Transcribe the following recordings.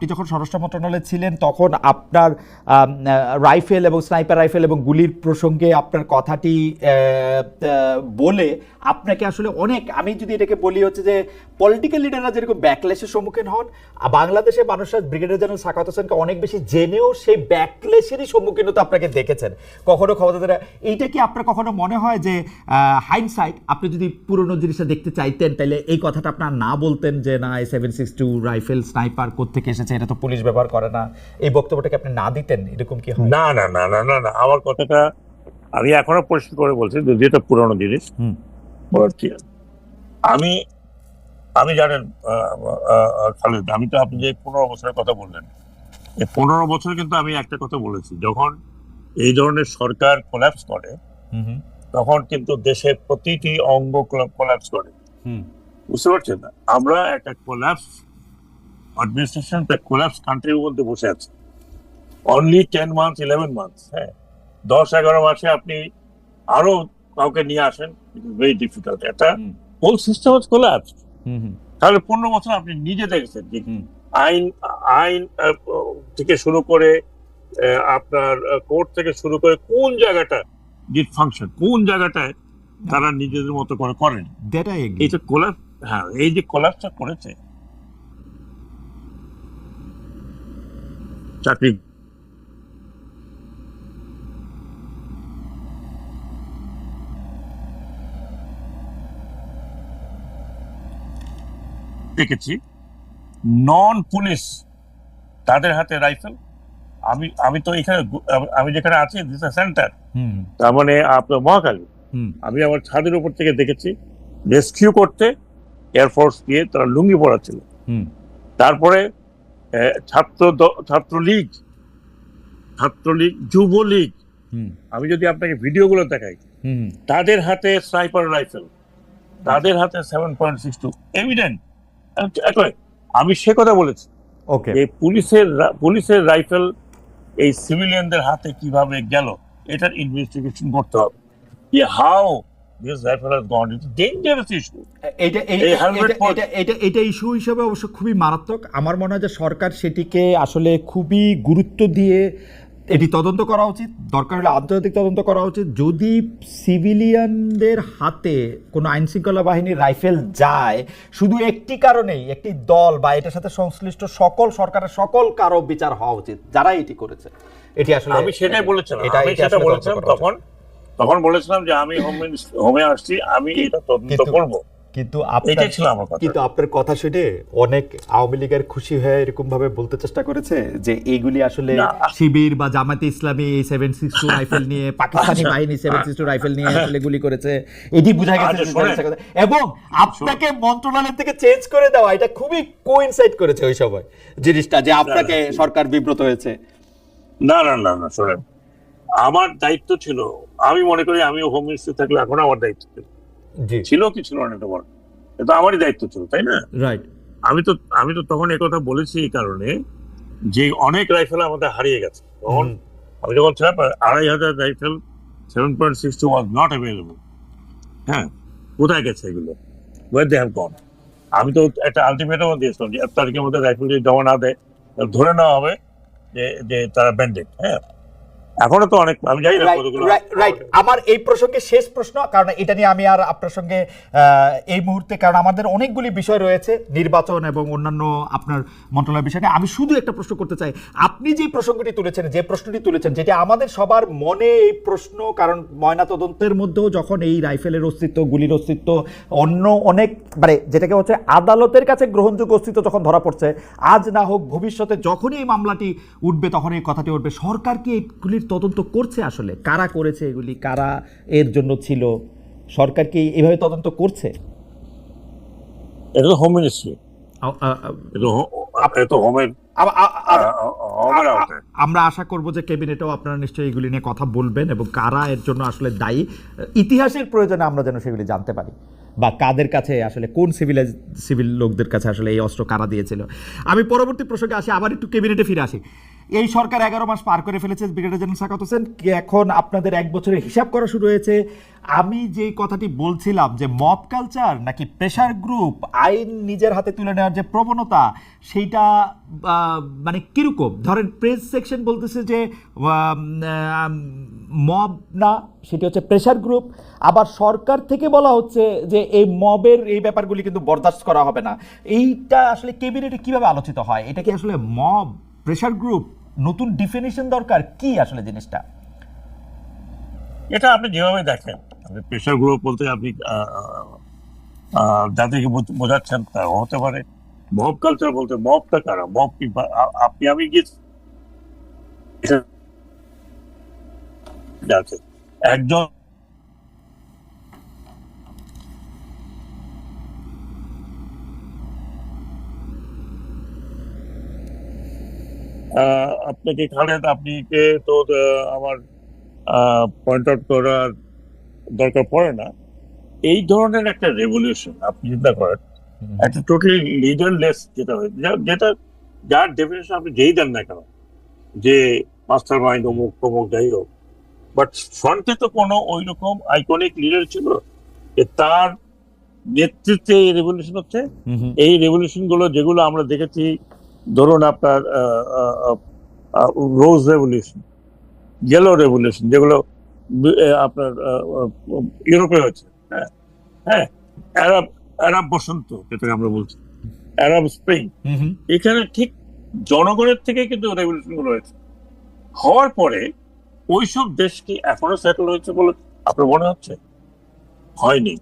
আপনি যখন স্বরাষ্ট্র মন্ত্রণালয়ে ছিলেন, তখন আপনার রাইফেল এবং স্নাইপার রাইফেল এবং গুলির প্রসঙ্গে আপনার কথাটি বলে আপনাকে আসলে অনেক, আমি যদি এটাকে বলি হচ্ছে যে পলিটিক্যাল লিডাররা যেরকম ব্যাকলেসের সম্মুখীন হন বাংলাদেশের মানুষরা ব্রিগেডিয়ার জেনারেল সাকাত হোসেনকে অনেক বেশি জেনেও সেই ব্যাকলেসেরই সম্মুখীন হতে আপনাকে দেখেছেন। কখনো ক্ষমতা এইটা কি আপনার কখনো মনে হয় যে হাইন্ডসাইট আপনি যদি পুরনো জিনিসটা দেখতে চাইতেন, তাহলে এই কথাটা আপনার না বলতেন যে, না seven six two rifle, sniper কোথেকে এসেছে? এটা তো পুলিশ ব্যবহার করে না। এই বক্তব্যটাকে আপনি না দিতেন? এরকম কি হয়? না না না না না না আমার কথাটা আমি এখনও পরিষ্কার করে বলছি যদি এটা পুরনো জিনিস। আমি আমি জানেন খালেদ আমি তো আপনি যে পনেরো বছরের কথা বললেন এই পনেরো বছর কিন্তু আমি একটা কথা বলেছি যখন এই ধরনের সরকার কোল্যাপস করে তখন কিন্তু দেশের প্রতিটি অঙ্গ কোল্যাপস করে। হুম। বুঝতে পারছেন? আমরা একটা কোল্যাপস কোল্যাপস কান্ট্রির মধ্যে বসে আছি। Only ten months eleven months হ্যাঁ। দশ এগারো মাসে আপনি আরও কাউকে নিয়ে আসেন ভেরি ডিফিকাল্ট একটা হোল সিস্টেম হচ্ছে হুম তাহলে পনেরো বছর আপনি নিজে দেখেছেন যে আইন আইন থেকে শুরু করে আপনার কোর্ট থেকে শুরু করে কোন জায়গাটা ডিট ফাংশন কোন জায়গাটায় তারা নিজেদের মতো করে করেন। যে কোলাপ হ্যাঁ এই যে কোলাপসটা করেছে চাকরি। দেখেছি নন পুলিশ তাদের হাতে রাইফেল আমি আমি তো এখানে আমি- যেখানে আছি দিস সেন্টার হুম। তার মানে আপনার মহাকালী। আমি আমার ছাদের উপর থেকে দেখেছি রেস্কিউ করতে এয়ারফোর্স দিয়ে তারা লুঙ্গি পড়াচ্ছিল হুম। তারপরে ছাত্র ছাত্রলীগ ছাত্রলীগ যুবলীগ। আমি যদি আপনাকে ভিডিওগুলো দেখাই হুম তাদের হাতে স্নাইপার রাইফেল তাদের হাতে seven point six two evident আমি সে কথা বলেছি। ওকে। এই পুলিশের পুলিশের রাইফেল এই সিভিলিয়ানদের হাতে কীভাবে গেল এটার ইনভেস্টিগেশন করতে হবে। হাউ এটা এই- এই helmet এটা- এটা এটা এটা ইস্যু হিসেবে অবশ্য খুবই মারাত্মক। আমার মনে হয় যে সরকার সেটিকে আসলে খুবই গুরুত্ব দিয়ে এটি তদন্ত করা উচিত। দরকার হলে আন্তর্জাতিক তদন্ত করা উচিত। যদি সিভিলিয়ানদের হাতে কোনো আইন শৃঙ্খলা বাহিনীর রাইফেল যায় শুধু একটি কারণেই একটি দল বা এটার সাথে সংশ্লিষ্ট সকল সরকারের সকল কারও বিচার হওয়া উচিত। যারা এটি করেছে। এটি আসলে আমি সেটাই বলেছিলাম। এটা- সেটা বলেছিলাম। তখন তখন বলেছিলাম যে আমি হোম হোমে আসছি আমি এটা তদন্ত করব। কিন্তু আপনার কিন্তু আপনার কথা শুনে অনেক আওয়ামী লীগের খুশি হয়ে এরকম ভাবে বলতে চেষ্টা করেছে? যে এইগুলি আসলে শিবির বা জামাতে ইসলামী এই সেভেন সিক্স টু রাইফেল নিয়ে পাকিস্তানি আচ্ছা। বাহিনী সেভেন সিক্স টু রাইফেল নিয়ে আসলে গুলি করেছে। এটি বোঝা গেছে আচ্ছা। এবং আপনাকে মন্ত্রণালয় থেকে চেঞ্জ করে দেওয়া এটা খুবই কোইনসাইড করেছে ওই সময় জিনিসটা যে আপনাকে সরকার বিব্রত হয়েছে। না না না না শোনেন। আমার দায়িত্ব ছিল আমি মনে করি আমি হোম মিনিস্টার থাকলে এখন আমার দায়িত্ব ছিল। জি। ছিল কি ছিল না তোমার এটা আমারই দায়িত্ব ছিল তাই না? রাইট আমি তো আমি তো তখন কথা বলেছি এই কারণে যে অনেক রাইফেল আমাদের হারিয়ে গেছে। তখন আমি যখন ছিলাম আড়াই হাজার rifle seven point six two was not available হ্যাঁ কোথায় গেছে এগুলো? ওয়ার দে হ্যাভ গন আমি তো একটা আলটিমেটামও দিয়েছিলাম যে এক তারিখের মধ্যে রাইফেল যদি জমা না দেয় ধরে নেওয়া হবে যে যে তারা ব্যান্ডেড হ্যাঁ? এখনও তো অনেক আমি জানি রাইট আমার এই প্রসঙ্গে শেষ প্রশ্ন কারণ এটা নিয়ে আমি আর আপনার সঙ্গে এই মুহূর্তে কারণ আমাদের অনেকগুলি বিষয় রয়েছে নির্বাচন এবং অন্যান্য আপনার মন্ত্রণালয় বিষয় নিয়ে। আমি শুধু একটা প্রশ্ন করতে চাই। আপনি যে প্রসঙ্গটি তুলেছেন যে প্রশ্নটি তুলেছেন যেটি আমাদের সবার মনে এই প্রশ্ন কারণ ময়নাতদন্তের মধ্যেও যখন এই রাইফেলের অস্তিত্ব গুলির অস্তিত্ব অন্য অনেক মানে যেটাকে হচ্ছে আদালতের কাছে গ্রহণযোগ্য অস্তিত্ব যখন ধরা পড়ছে আজ না হোক ভবিষ্যতে যখনই এই মামলাটি উঠবে তখন এই কথাটি উঠবে। সরকার কি এগুলির তদন্ত করছে আসলে? কারা করেছে এগুলি? কারা এর জন্য ছিল? সরকার কি এভাবে তদন্ত করছে? এটা তো হোম মিনিস্ট্রি আমরা আশা করব যে ক্যাবিনেটেও আপনারা নিশ্চয়ই এগুলি নিয়ে কথা বলবেন এবং কারা এর জন্য আসলে দায়ী। ইতিহাসের প্রয়োজনে আমরা যেন সেগুলি জানতে পারি। বা কাদের কাছে আসলে কোন সিভিল সিভিল লোকদের কাছে আসলে এই অস্ত্র কারা দিয়েছিল? আমি পরবর্তী প্রসঙ্গে আসি আবার একটু ক্যাবিনেটে ফিরে আসি। এই সরকার এগারো মাস পার করে ফেলেছে, ব্রিগেডিয়ার জেনারেল সাকাত হোসেন। এখন আপনাদের এক বছরের হিসাব করা শুরু হয়েছে। আমি যে কথাটি বলছিলাম যে মব কালচার নাকি প্রেশার গ্রুপ, আইন নিজের হাতে তুলে নেওয়ার যে প্রবণতা, সেইটা মানে কীরকম? ধরেন প্রেস সেকশন বলতেছে যে মব না, সেটি হচ্ছে প্রেশার গ্রুপ। আবার সরকার থেকে বলা হচ্ছে যে এই মবের এই ব্যাপারগুলি কিন্তু বরদাস্ত করা হবে না। এইটা আসলে ক্যাবিনেটে কীভাবে আলোচিত হয়? এটা কি আসলে মব প্রেশার গ্রুপ নতুন ডিফিনিশন দরকার কি আসলে জিনিসটা? এটা আপনি যেভাবে দেখেন প্রেশার গ্রুপ বলতে আপনি যাদেরকে বোঝাচ্ছেন তা হতে পারে। মব কালচার বলতে মবটা কারা? মব কি আপনি, আমি গেছি। একজন আপনাকে খালেদ আপনি কে তো আমার পয়েন্ট আউট করার দরকার পড়ে না। এই ধরনের একটা রেভলিউশন আপনি চিন্তা করেন একটা টোটালি লিডারলেস যেটা যেটা যার ডেফিনেশন আপনি যেই দেন না কেন যে মাস্টার মাইন্ড অমুক তমুক যাই হোক। বাট ফ্রন্টে তো কোনো ওই রকম আইকনিক লিডার ছিল যে তার নেতৃত্বে এই রেভলিউশন হচ্ছে। এই রেভলিউশনগুলো যেগুলো আমরা দেখেছি ধরুন আপনার রোজ রেভলিউশন ইয়েলো রেভলিউশন যেগুলো আপনার ইউরোপে হচ্ছে। হ্যাঁ হ্যাঁ অ্যারাব অ্যারাব বসন্ত যেটাকে আমরা বলছি অ্যারাব স্প্রিং এখানে ঠিক জনগণের থেকে কিন্তু রেভলিউশনগুলো হয়েছে। হওয়ার পরে ওইসব দেশ কি এখনও সেটেল হয়েছে বলে আপনার মনে হচ্ছে? হয়নি।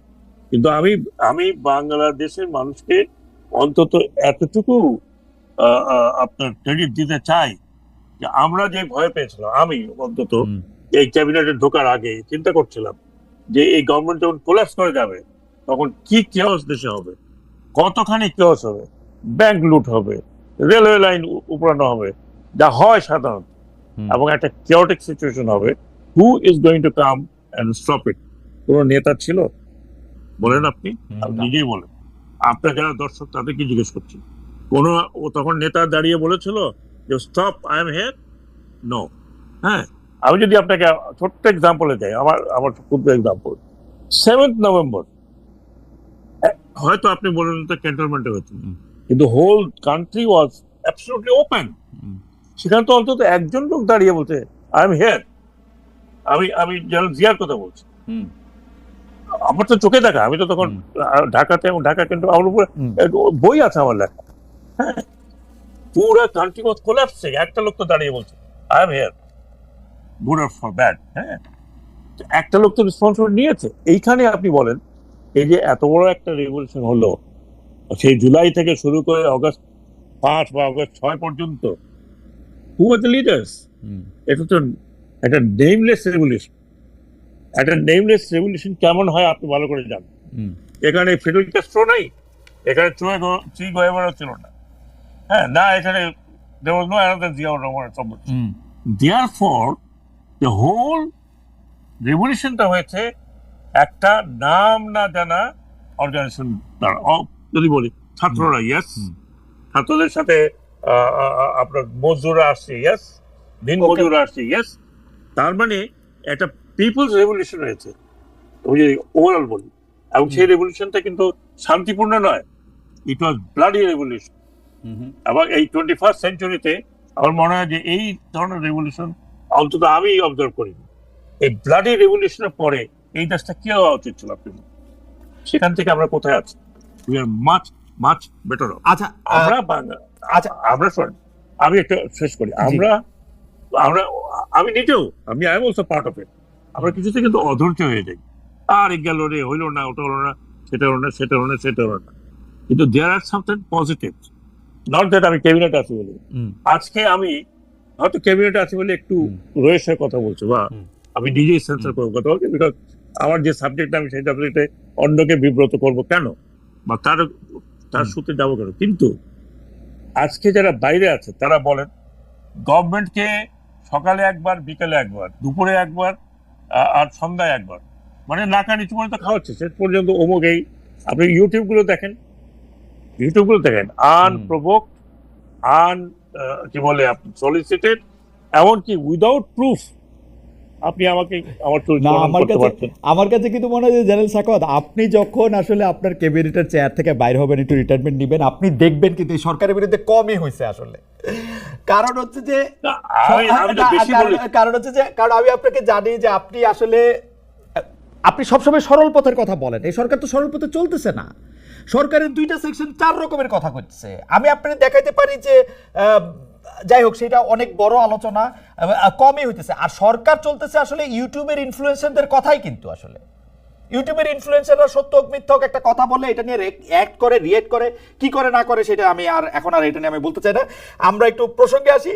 কিন্তু আমি আমি বাংলাদেশের মানুষকে অন্তত এতটুকু আপনার ক্রেডিট দিতে চাই যে আমরা যে ভয় পেয়েছিলাম আমি অন্তত এই ক্যাবিনেটে ঢোকার আগে চিন্তা করছিলাম যে এই গভর্নমেন্ট যখন কোলাপস করে যাবে তখন কি কেওস দেশে হবে কতখানি কেওস হবে ব্যাংক লুট হবে রেলওয়ে লাইন উপড়ানো হবে যা হয় সাধারণত এবং একটা কেওটিক সিচুয়েশন হবে who is going to come and stop it কোনো নেতা ছিল? বলেন আপনি আপনি নিজেই বলেন। আপনার যারা দর্শক তাদেরকে জিজ্ঞেস করছি। কোন ও তখন নেতা দাঁড়িয়ে বলেছিল যে stop I am here no হ্যাঁ। আমি যদি আপনাকে ছোট্ট এক্সাম্পলে যাই আমার আমার ক্ষুদ্র এক্সাম্পল সেভেন্থ নভেম্বর হয়তো আপনি বলেন তো ক্যান্টনমেন্টে হয়েছে। কিন্তু whole country was absolutely open সেখানে তো অন্তত একজন লোক দাঁড়িয়ে বলছে আই এম হেয়ার আমি আমি জেনারেল জিয়ার কথা বলছি। আমার তো চোখে দেখা। আমি তো তখন ঢাকাতে এবং ঢাকা কিন্তু আমার উপরে বই আছে আমার লেখা। হ্যাঁ পুরো কান্ট্রি ওয়াজ কোলাপসে একটা লোক তো দাঁড়িয়ে বলছে I am here good or for bad হ্যাঁ। একটা লোক তো রেসপন্সিবিলিটি নিয়েছে। এইখানে আপনি বলেন এই যে এত বড় একটা রেভলিউশন হলো সেই জুলাই থেকে শুরু করে অগস্ট পাঁচ বা অগস্ট ছয় পর্যন্ত হু আর দ্য লিডার্স এটা তো একটা নেমলেস রেভলিউশন একটা নেমলেস রেভলিউশন কেমন হয় আপনি ভালো করে জানেন। এখানে ফিডেল ক্যাস্ট্রো নাই এখানে চুয়ে চি গোয়েবারও ছিল না। হ্যাঁ না এখানে there was no another Ziaur Rahman or somebody. Therefore, the whole revolutionটা হয়েছে একটা নাম না জানা অর্গানাইজেশন দ্বারা। যদি বলি ছাত্ররা ইয়েস ছাত্রদের সাথে আপনার মজদুররা আসছে ইয়েস দিন. মজুররা আসছে ইয়েস তার মানে একটা পিপলস রেভলিউশন হয়েছে। ওই যে ওভারঅল বলি। এবং সেই রেভলিউশনটা কিন্তু শান্তিপূর্ণ নয়। ইট ওয়াজ ব্লাডি রেভলিউশন এবং এই টোয়েন্টি ফার্স্ট সেঞ্চুরিতে আমার মনে হয় যে এই ধরনের রেভলিউশন অন্তত আমি অবজার্ভ করি এই ব্লাডি রেভলিউশনের পরে এই দেশটা কি হওয়া উচিত ছিল আপনি সেখান থেকে আমরা কোথায় আছি? We are much much better আচ্ছা আমরা আচ্ছা। আমরা শোন আমি একটা শেষ করি। আমরা আমরা আমি নিজেও আমি I also part of it আমরা কিছুতে কিন্তু অধৈর্য হয়ে যাই। আর গেল রে হইল না ওটা হলো না সেটা হলো না সেটা হলো না সেটা হলো না। কিন্তু there are something positive not that আমি ক্যাবিনেট আছি বলে। আজকে আমি হয়তো ক্যাবিনেট আছি বলে একটু রয়েছে কথা বলছি বা আমি নিজেই সেন্সার করব কথা বলছি বিকজ আমার যে সাবজেক্ট আমি সেই সাবজেক্টে অন্যকে বিব্রত করব কেন? বা তার তার সূত্রে যাব কেন? কিন্তু আজকে যারা বাইরে আছে তারা বলেন গভর্নমেন্টকে সকালে একবার বিকালে একবার দুপুরে একবার আর সন্ধ্যায় একবার। মানে নাকা নিচু মানে তো খাওয়াচ্ছে। শেষ পর্যন্ত অমুক এই আপনি ইউটিউবগুলো দেখেন ইউটিউবগুলো দেখেন আনপ্রভোক আন কি বলে সলিসিটেড এমনকি উইদাউট প্রুফ আপনি আমাকে আমার না আমার কাছে আমার কাছে কিন্তু মনে হয় জেনারেল সাকত আপনি যখন আসলে আপনার ক্যাবিনেটের চেয়ার থেকে বাইর হবেন একটু রিটায়ারমেন্ট নেবেন আপনি দেখবেন কিন্তু এই সরকারের বিরুদ্ধে কমই হয়েছে আসলে। কারণ হচ্ছে যে। কারণ হচ্ছে যে কারণ আমি আপনাকে জানি যে আপনি আসলে আপনি সবসময় সরল পথের কথা বলেন এই সরকার তো সরল পথে চলতেছে না। সরকারের দুইটা সেকশন চার রকমের কথা করছে আমি আপনাকে দেখাইতে পারি যে যাই হোক, সেটা অনেক বড় আলোচনা কমই হইতেছে। আর সরকার চলতেছে আসলে ইউটিউবের ইনফ্লুয়েন্সারদের কথাই কিন্তু আসলে। ইউটিউবের ইনফ্লুয়েন্সাররা সত্য হোক, মিথ্যা হোক, একটা কথা বলে এটা নিয়ে অ্যাক্ট করে রিয়েক্ট করে, কি করে, না করে, সেটা আমি আর এখন আর এটা নিয়ে আমি বলতে চাই না। আমরা একটু প্রসঙ্গে আসি।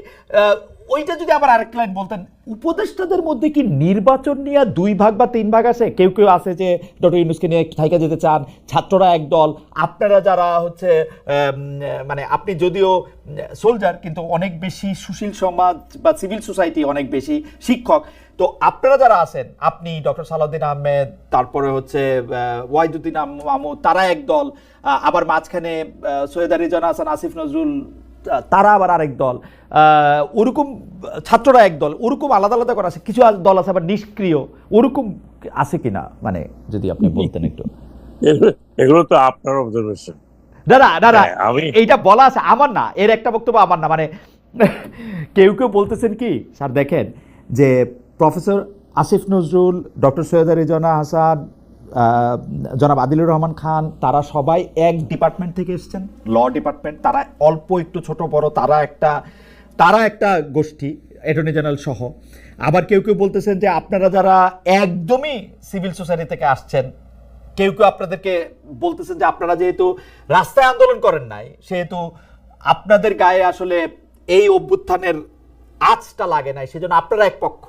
ওইটা যদি আবার আরেক লাইন বলতেন, উপদেষ্টাদের মধ্যে কি নির্বাচন নিয়ে দুই ভাগ বা তিন ভাগ আছে? কেউ কেউ আছে যে ডক্টর ইউনুসকে নিয়ে থাইকা যেতে চান, ছাত্ররা এক দল, আপনারা যারা হচ্ছে মানে আপনি যদিও সোলজার কিন্তু অনেক বেশি সুশীল সমাজ বা সিভিল সোসাইটি অনেক বেশি শিক্ষক। তো আপনারা যারা আছেন, আপনি ডক্টর সালাউদ্দিন আহমেদ, তারপরে হচ্ছে ওয়াইদুদ্দিন আম- তারা এক দল আবার মাঝখানে সৈয়দ আলী হাসান আসিফ নজরুল তারা আবার আরেক দল। ওরকম ছাত্ররা এক দল ওরকম আলাদা আলাদা করা আছে কিছু দল আছে আবার নিষ্ক্রিয় ওরকম আছে কিনা? মানে যদি আপনি বলতেন একটু। এগুলো- তো আপনার অবজারভেশন না না না না হ্যাঁ, এইটা বলা আছে আমার না এর একটা বক্তব্য আমার না মানে কেউ কেউ বলতেছেন কি স্যার দেখেন যে প্রফেসর আসিফ নজরুল ডক্টর সৈয়দ রেজনা হাসান জনাব আদিলুর রহমান খান, তারা সবাই এক ডিপার্টমেন্ট থেকে এসছেন ল ডিপার্টমেন্ট তারা অল্প একটু ছোট, বড়, তারা একটা তারা একটা গোষ্ঠী অ্যাটর্নি জেনারেল সহ। আবার কেউ কেউ বলতেছেন যে আপনারা যারা একদমই সিভিল সোসাইটি থেকে আসছেন, কেউ কেউ আপনাদেরকে বলতেছেন যে আপনারা যেহেতু রাস্তায় আন্দোলন করেন নাই, সেহেতু আপনাদের গায়ে আসলে এই অভ্যুত্থানের আঁচটা লাগে নাই, সেজন্য আপনারা এক পক্ষ,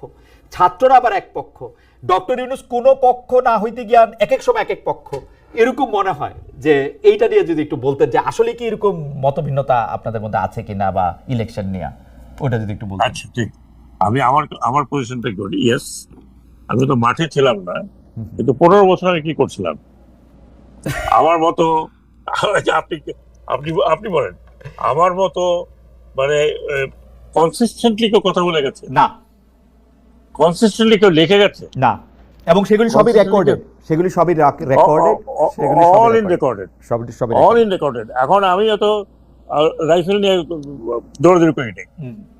ছাত্ররা আবার এক পক্ষ। ডক্টর ইউনুস কোনো পক্ষ না হইতে গিয়ান এক এক সময় এক এক পক্ষ। এরকম মনে হয় যে এইটা নিয়ে যদি একটু বলতেন যে আসলে কি এরকম মতভিন্নতা আপনাদের মধ্যে আছে কিনা বা ইলেকশন নিয়ে ওটা যদি একটু বলতেন। আচ্ছা ঠিক। আমি আমার আমার পজিশনটা করি ইয়েস আমি তো মাঠে ছিলাম না কিন্তু পনেরো বছর আগে কি করছিলাম? আমার মতো আপনি আপনি আপনি বলেন। আমার মতো মানে কনসিস্টেন্টলি কেউ কথা বলে গেছে? না। কনসিস্টেন্টলি কেউ লিখে গেছে? না। এবং সেগুলি সবই রেকর্ডেড সেগুলি সবই রেকর্ডেড সেগুলি অল ইন রেকর্ডেড সব সবই অল ইন রেকর্ডেড এখন আমি এত রাইফেল নিয়ে দৌড়াদৌড়ি করি নি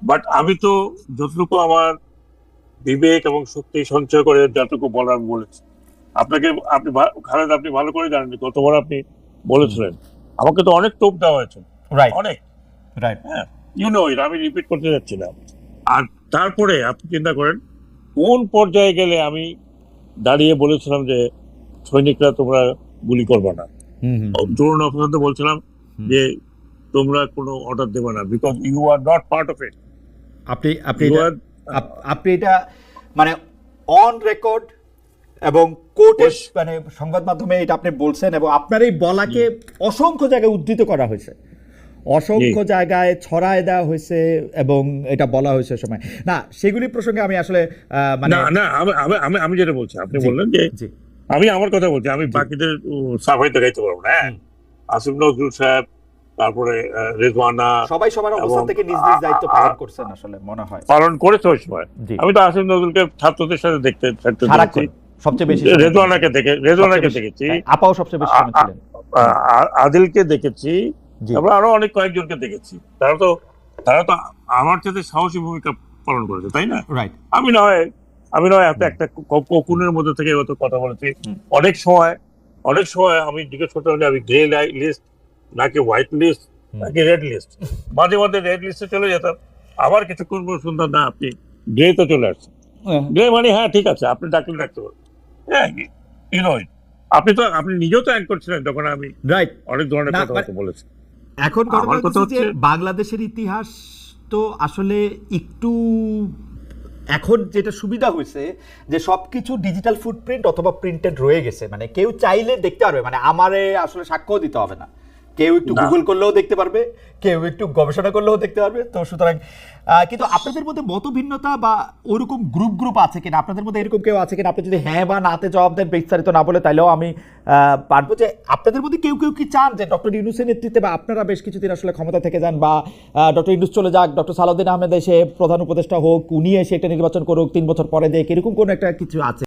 বাট আমি তো যতটুকু আমার বিবেক এবং শক্তি সঞ্চয় করে যতটুকু বলার বলেছি। আপনাকে আপনি খালেদ আপনি ভালো করে জানেন গতবার আপনি বলেছিলেন। আমাকে তো অনেক টোপ দেওয়া হয়েছে। রাইট অনেক। রাইট হ্যাঁ। ইউ নো আমি রিপিট করতে যাচ্ছি না। আর তারপরে আপনি চিন্তা করেন কোন পর্যায়ে গেলে আমি দাঁড়িয়ে বলেছিলাম যে সৈনিকরা তোমরা গুলি করবে না। জরুন অফিসারদের বলছিলাম যে তোমরা কোনো অর্ডার দেবে না because you are not part of it আপনি আপনি আপনি এটা মানে অন রেকর্ড এবং কোর্টের মানে সংবাদ মাধ্যমে এটা আপনি বলছেন এবং আপনার এই বলাকে অসংখ্য জায়গায় উদ্ধৃত করা হয়েছে। অসংখ্য জায়গায় ছড়ায় দেওয়া হয়েছে এবং এটা বলা হয়েছে সময়। না সেগুলি প্রসঙ্গে আমি আসলে মানে না না আমি- আমি আমি আমি যেটা বলছি আপনি বললেন যে আমি আমার কথা বলছি আমি বাকিদের সাফাইতে গাইতে পারব না হ্যাঁ? আসিফ নজরুল সাহেব তারপরে রেজওয়ানা সবাই সবার অবস্থান থেকে নিজ নিজ দায়িত্ব পালন করছেন আসলে মনে হয়। পালন করেছে ওই সময়। আমি তো আসিফ নজরুলকে ছাত্রদের সাথে দেখতে থাকতে সবচেয়ে বেশি রেজওয়ানাকে দেখে রেজওয়ানাকে দেখেছি। আপাও সবচেয়ে বেশি আদিলকে দেখেছি তারপর আরও অনেক কয়েকজনকে দেখেছি। তারা তো তারা তো আমার সাথে সাহসী ভূমিকা পালন করেছে তাই না? রাইট আমি নয় আমি নয় একটা ক- কোকুনের মধ্যে থেকে হয়তো কথা বলেছি। অনেক সময় অনেক সময় আমি জিজ্ঞেস করতে হলে আমি গ্রে লিস্ট নাকি হোয়াইট লিস্ট নাকি রেড লিস্ট মাঝে মাঝে রেড লিস্টে চলে যেতাম। আবার কিছুক্ষণ পর শুনতাম না আপনি গ্রে তো চলে আসছে গ্রে মানে হ্যাঁ ঠিক আছে আপনি ডাকলে ডাকতে পারেন হ্যাঁ আপনি তো আপনি নিজেও তো অ্যাঙ্ক করছিলেন তখন আমি রাইট অনেক ধরনের কথা বলেছি। এখন আমার কথা হচ্ছে বাংলাদেশের ইতিহাস তো আসলে একটু এখন যেটা সুবিধা হয়েছে যে সবকিছু ডিজিটাল ফুটপ্রিন্ট অথবা প্রিন্টেড রয়ে গেছে। মানে কেউ চাইলে দেখতে পারবে মানে আমারে আসলে সাক্ষ্য দিতে হবে না। কেউ একটু গুগল করলেও দেখতে পারবে কেউ একটু গবেষণা করলেও দেখতে পারবে। তো সুতরাং কিন্তু আপনাদের মধ্যে মতভিন্নতা বা ওরকম গ্রুপ গ্রুপ আছে কিনা? আপনাদের মধ্যে এরকম কেউ আছে কিনা? আপনি যদি হ্যাঁ বা নাতে জবাব দেন বিস্তারিত না বলে তাইলেও আমি পারব যে আপনাদের মধ্যে কেউ কেউ কি চান যে ডক্টর ইউনুসের নেতৃত্বে বা আপনারা বেশ কিছুদিন আসলে ক্ষমতা থেকে যান বা ডক্টর ইউনুস চলে যাক ডক্টর সালাউদ্দিন আহমেদ এসে প্রধান উপদেষ্টা হোক উনি এসে একটা নির্বাচন করুক তিন বছর পরে দেখ এরকম কোনো একটা কিছু আছে?